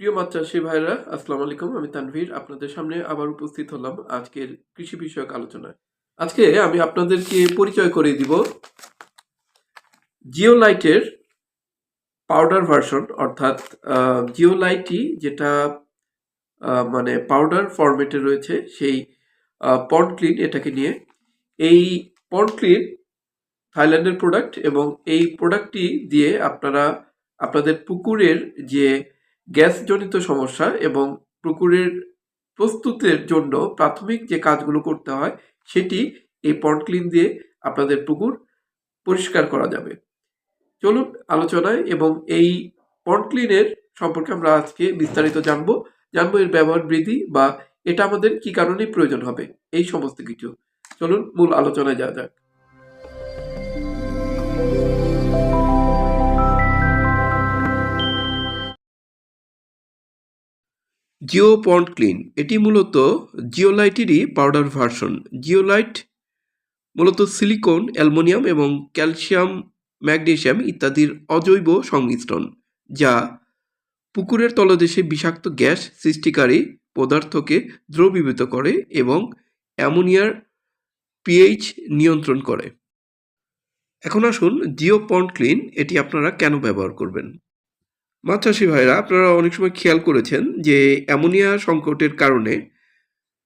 প্রিয় মাছ চাষি ভাইরা আসসালামু আলাইকুম। আমি তানভীর, আপনাদের সামনে আবার উপস্থিত হলাম আজকের কৃষি বিষয়ক আলোচনায়। আজকে আমি আপনাদেরকে পরিচয় করে দিব জিওলাইটের পাউডার ভার্সন, অর্থাৎ জিওলাইটই যেটা মানে পাউডার ফরম্যাটে রয়েছে, সেই পন্ড ক্লিন এটাকে নিয়ে। এই পন্ড ক্লিন থাইল্যান্ডের প্রোডাক্ট এবং এই প্রোডাক্টটি দিয়ে আপনারা, আপনাদের পুকুরের যে গ্যাসজনিত সমস্যা এবং পুকুরের প্রস্তুতের জন্য প্রাথমিক যে কাজগুলো করতে হয়, সেটি এই পন্ড ক্লিন দিয়ে আপনাদের পুকুর পরিষ্কার করা যাবে। চলুন আলোচনায় এবং এই পন্ড ক্লিনের সম্পর্কে আমরা আজকে বিস্তারিত জানব। জানব এর ব্যবহার বৃদ্ধি বা এটা আমাদের কি কারণে প্রয়োজন হবে, এই সমস্ত কিছু। চলুন মূল আলোচনায় যাওয়া যাক। Geo pond clean. এটি মূলত জিওলাইটেরই পাউডার ভার্সন। জিওলাইট মূলত সিলিকন, অ্যালুমিনিয়াম এবং ক্যালসিয়াম ম্যাগনেশিয়াম ইত্যাদির অজৈব সংমিশ্রণ, যা পুকুরের তলদেশে বিষাক্ত গ্যাস সৃষ্টিকারী পদার্থকে দ্রবীভূত করে এবং অ্যামোনিয়ার পিএইচ নিয়ন্ত্রণ করে। এখন আসুন জিও পন্ড ক্লিন, এটি আপনারা কেন ব্যবহার করবেন? মাছ চাষি ভাইরা, আপনারা অনেক সময় খেয়াল করেছেন যে অ্যামোনিয়া সংকটের কারণে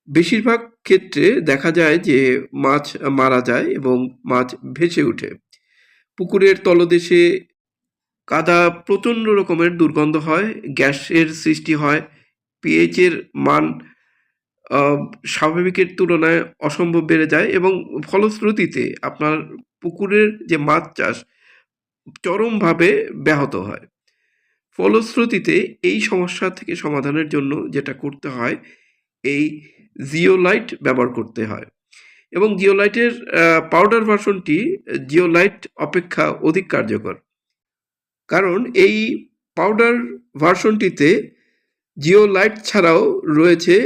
বেশিরভাগ ক্ষেত্রে দেখা যায় যে মাছ মারা যায় এবং মাছ ভেসে ওঠে। পুকুরের তলদেশে কাদা প্রচণ্ড রকমের দুর্গন্ধ হয়, গ্যাসের সৃষ্টি হয়, পিএইচের মান স্বাভাবিকের তুলনায় অসম্ভব বেড়ে যায় এবং ফলশ্রুতিতে আপনার পুকুরের যে মাছ চাষ চরমভাবে ব্যাহত হয়। ফলশ্রুতিতে এই সমস্যা থেকে সমাধানের জন্য যেটা করতে হয়, এই জিওলাইট ব্যবহার করতে হয়। এবং জিওলাইটের পাউডার ভার্সনটি জিওলাইট অপেক্ষা অধিক কার্যকর। কারণ এই পাউডার ভার্সনটিতে জিওলাইট ছাড়াও রয়েছে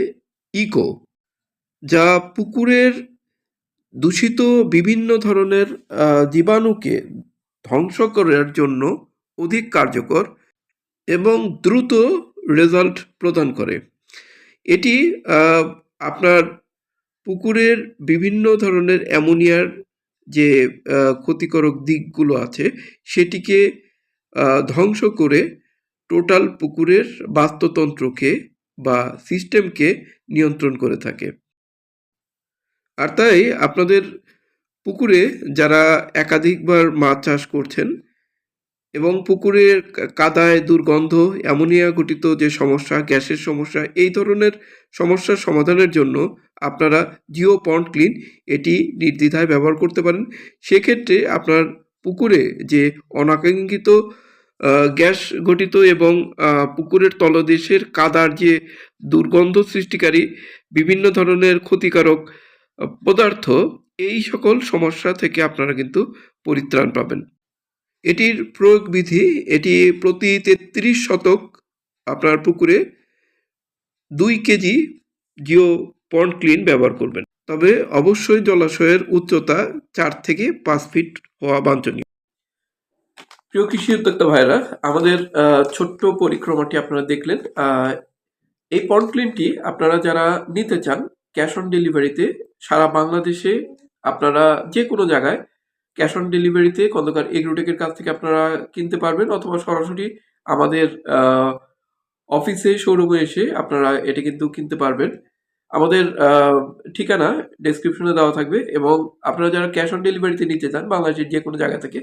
ইকো, যা পুকুরের দূষিত বিভিন্ন ধরনের জীবাণুকে ধ্বংস করার জন্য অধিক কার্যকর এবং দ্রুত রেজাল্ট প্রদান করে। এটি আপনার পুকুরের বিভিন্ন ধরনের অ্যামোনিয়ার যে ক্ষতিকারক দিকগুলো আছে, সেটিকে ধ্বংস করে টোটাল পুকুরের বাস্তুতন্ত্রকে বা সিস্টেমকে নিয়ন্ত্রণ করে থাকে। আর তাই আপনাদের পুকুরে যারা একাধিকবার মাছ চাষ করছেন এবং পুকুরের কাদায় দুর্গন্ধ, অ্যামোনিয়া ঘটিত যে সমস্যা, গ্যাসের সমস্যা, এই ধরনের সমস্যার সমাধানের জন্য আপনারা জিও পন্ড ক্লিন এটি নির্দ্বিধায় ব্যবহার করতে পারেন। সেক্ষেত্রে আপনার পুকুরে যে অনাকাঙ্ক্ষিত গ্যাস ঘটিত এবং পুকুরের তলদেশের কাদার যে দুর্গন্ধ সৃষ্টিকারী বিভিন্ন ধরনের ক্ষতিকারক পদার্থ, এই সকল সমস্যা থেকে আপনারা কিন্তু পরিত্রাণ পাবেন। এটির প্রয়োগ বিধি, এটি প্রতি তেত্রিশ শতক আপনার পুকুরে দুই কেজি জিও পন্ড ক্লিন ব্যবহার করবেন। তবে অবশ্যই জলাশয়ের উচ্চতা চার থেকে পাঁচ ফিট হওয়া বাঞ্ছনীয়। প্রিয় কৃষি উদ্যোক্তা ভাইরা আমাদের ছোট্ট পরিক্রমাটি আপনারা দেখলেন। এই পন্ড ক্লিনটি আপনারা যারা নিতে চান, ক্যাশ অন ডেলিভারিতে সারা বাংলাদেশে আপনারা যে কোনো জায়গায় ক্যাশ অন ডেলিভারিতে খন্দকার এগ্রোটেকের কাছ থেকে আপনারা কিনতে পারবেন অথবা সরাসরি আমাদের অফিসে, শোরুমে এসে আপনারা এটি কিন্তু কিনতে পারবেন। আমাদের ঠিকানা ডেসক্রিপশনে দেওয়া থাকবে এবং আপনারা যারা ক্যাশ অন ডেলিভারিতে নিতে চান বাংলাদেশের যে কোনো জায়গা থেকে,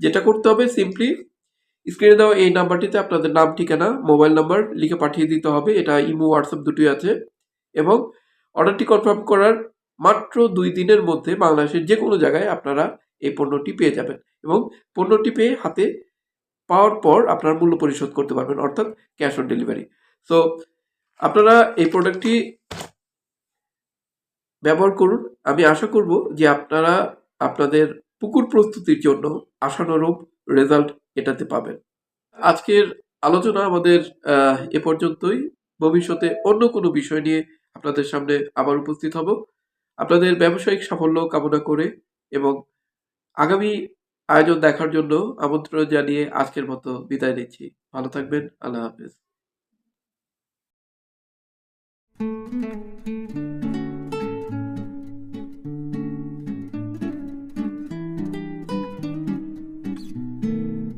যেটা করতে হবে সিম্পলি স্ক্রিনে দেওয়া এই নাম্বারটিতে আপনাদের নাম, ঠিকানা মোবাইল নাম্বার লিখে পাঠিয়ে দিতে হবে। এটা ইমো, হোয়াটসঅ্যাপ দুটোই আছে এবং অর্ডারটি কনফার্ম করার মাত্র দুই দিনের মধ্যে বাংলাদেশের যে কোনো জায়গায় আপনারা এই পণ্যটি পেয়ে যাবেন এবং পণ্যটি পেয়ে হাতে পাওয়ার পর আপনার মূল্য পরিশোধ করতে পারবেন, অর্থাৎ ক্যাশ অন ডেলিভারি। সো আপনারা এই প্রোডাক্টটি ব্যবহার করুন। আমি আশা করব যে আপনারা আপনাদের পুকুর প্রস্তুতির জন্য আশানুরূপ রেজাল্ট এটাতে পাবেন। আজকের আলোচনা আমাদের এ পর্যন্তই। ভবিষ্যতে অন্য কোনো বিষয় নিয়ে আপনাদের সামনে আবার উপস্থিত হব। আপনাদের ব্যবসায়িক সাফল্য কামনা করে এবং আগামী আয়োজন দেখার জন্য আমন্ত্রণ জানিয়ে আজকের মতো বিদায় নিচ্ছি। ভালো থাকবেন আল্লাহ হাফেজ।